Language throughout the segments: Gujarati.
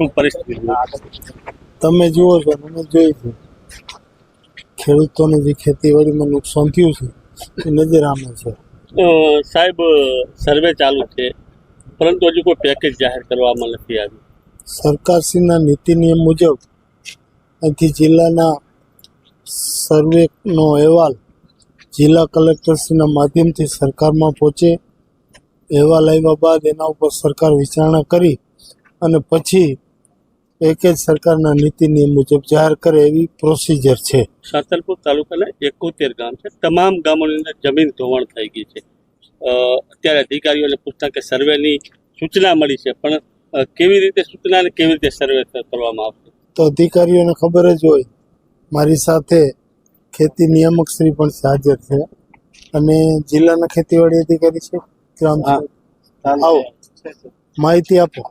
શું પરિસ્થિતિ તમે જુઓ છો મને જોઈ છે. ખેડૂતોને જે ખેતીવાડીમાં નુકસાન થયું છે એ નજર આમે છે. સાહેબ સર્વે ચાલુ છે પરંતુ હજુ કોઈ પેકેજ જાહેર કરવામાં નથી આવ્યું. સરકારશ્રીના નીતિ નિયમ મુજબ અહીંથી જિલ્લાના સર્વેનો અહેવાલ જિલ્લા કલેક્ટરશ્રીના માધ્યમથી સરકારમાં પહોંચે. અહેવાલ આવ્યા બાદ એના ઉપર સરકાર વિચારણા કરી અને પછી પેકેજ સરકારના નીતિ નિયમ મુજબ જાહેર કરે એવી પ્રોસિજર છે. સાતલપુર તાલુકાના એકોતેર ગામ છે. તમામ ગામોની અંદર જમીન ધોવાણ થઈ ગઈ છે. અત્યારે અધિકારીઓને પૂછતા કે સર્વેની સૂચના મળી છે પણ કેવી રીતે સૂચના અને કેવી રીતે સર્વે કરવામાં આવશે? તો અધિકારીઓને ખબર જ હોય મારી સાથે ખેતી નિયામક શ્રી પણ હાજર છે અને જિલ્લાના ખેતીવાડી અધિકારી છે. ગ્રામ આવો માહિતી આપો.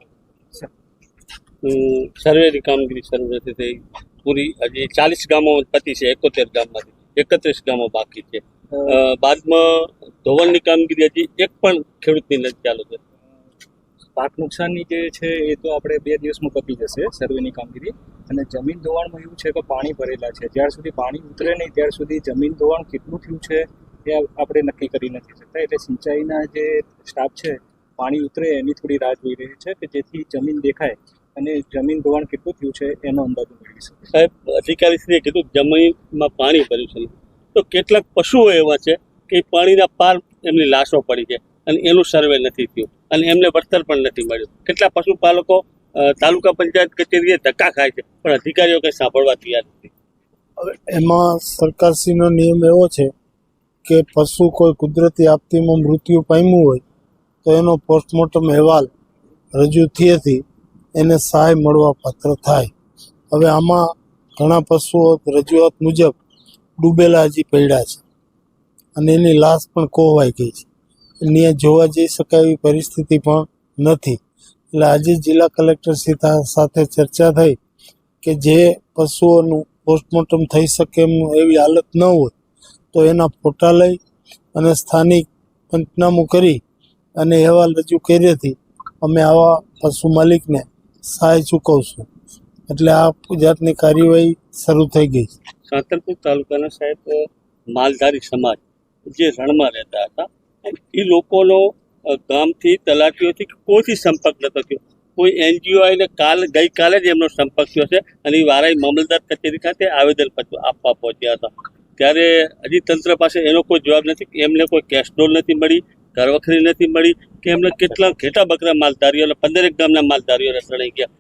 સર્વેની કામગીરી શરૂ નથી થઈ. પૂરી હજી ચાલીસ ગામો પતી છે એકોતેર ગામમાંથી. એકત્રીસ ગામો બાકી છે. બાદમાં ધોવાણની કામગીરી હજી એક પણ ખેડૂતની નથી ચાલુ છે પાક નુકસાનની જે છે એ તો આપણે બે દિવસમાં પતી જશે સર્વેની કામગીરી. અને જમીન ધોવાણમાં એવું છે કે પાણી ભરેલા છે. જ્યાર સુધી પાણી ઉતરે નહીં ત્યાર સુધી જમીન ધોવાણ કેટલું થયું છે એ આપણે નક્કી કરી નથી શકતા. એટલે સિંચાઈના જે સ્ટાફ છે પાણી ઉતરે એની થોડી રાહ જોઈ રહી છે કે જેથી જમીન દેખાય. અને જમીન ધોવાણ કેટલું થયું છે એનો અંદાજો મેળવી શકે. સાહેબ અધિકારીશ્રીએ કીધું જમીનમાં પાણી ભર્યું છે. તો કેટલાક પશુઓ એવા છે કે એ પાણીના પાર એમની લાશો પડી છે અને એનું સર્વે નથી થયું અને એમને વળતર પણ નથી મળ્યું. કેટલા પશુપાલકો તાલુકા પંચાયત કચેરીએ ધક્કા ખાય છે પણ અધિકારીઓ કંઈ સાંભળવા તૈયાર નથી. હવે એમાં સરકારશ્રીનો નિયમ એવો છે કે પશુ કોઈ કુદરતી આપત્તિમાં મૃત્યુ પામ્યું હોય તો એનો પોસ્ટમોર્ટમ અહેવાલ રજૂ થયેથી એને સહાય મળવા પાત્ર થાય. હવે આમાં ઘણા પશુઓ રજૂઆત મુજબ ડૂબેલા હજી પડ્યા છે. અને એની લાશ પણ કોહવાઈ ગઈ છે. અહીંયા જોવા જઈ શકાય એવી પરિસ્થિતિ પણ નથી. એટલે આજે જિલ્લા કલેક્ટર સાથે ચર્ચા થઈ કે જે પશુઓનું પોસ્ટમોર્ટમ થઈ શકે એમ એવી હાલત ન હોય, તો એના ફોટા લઈ અને સ્થાનિક પંચનામું કરી અને અહેવાલ રજૂ કરી હતી અમે આવા પશુ માલિકને સહાય ચૂકવશું એટલે આ જાતની કાર્યવાહી શરૂ થઈ ગઈ સાતરપુર તાલુકાના સાહેબ માલધારી સમાજ જે રણમાં રહેતા હતા, એ લોકોનો ગામથી, તલાટીઓથી કોઈથી સંપર્ક નતો થયો. કોઈ એનજીઓ આવીને કાલ, ગઈકાલે જ એમનો સંપર્ક થયો છે અને એ વારાઈ મામલતદાર કચેરી ખાતે આવેદનપત્ર આપવા પહોંચ્યા હતા. ત્યારે હજી તંત્ર પાસે એનો કોઈ જવાબ નથી એમને કોઈ કેશડોલ નથી મળી ઘરવખરી નથી મળી, કે એમને કેટલા ઘેટા બકરા માલધારીઓ અને પંદરેક ગામના માલધારીઓને શરણાઈ ગયા.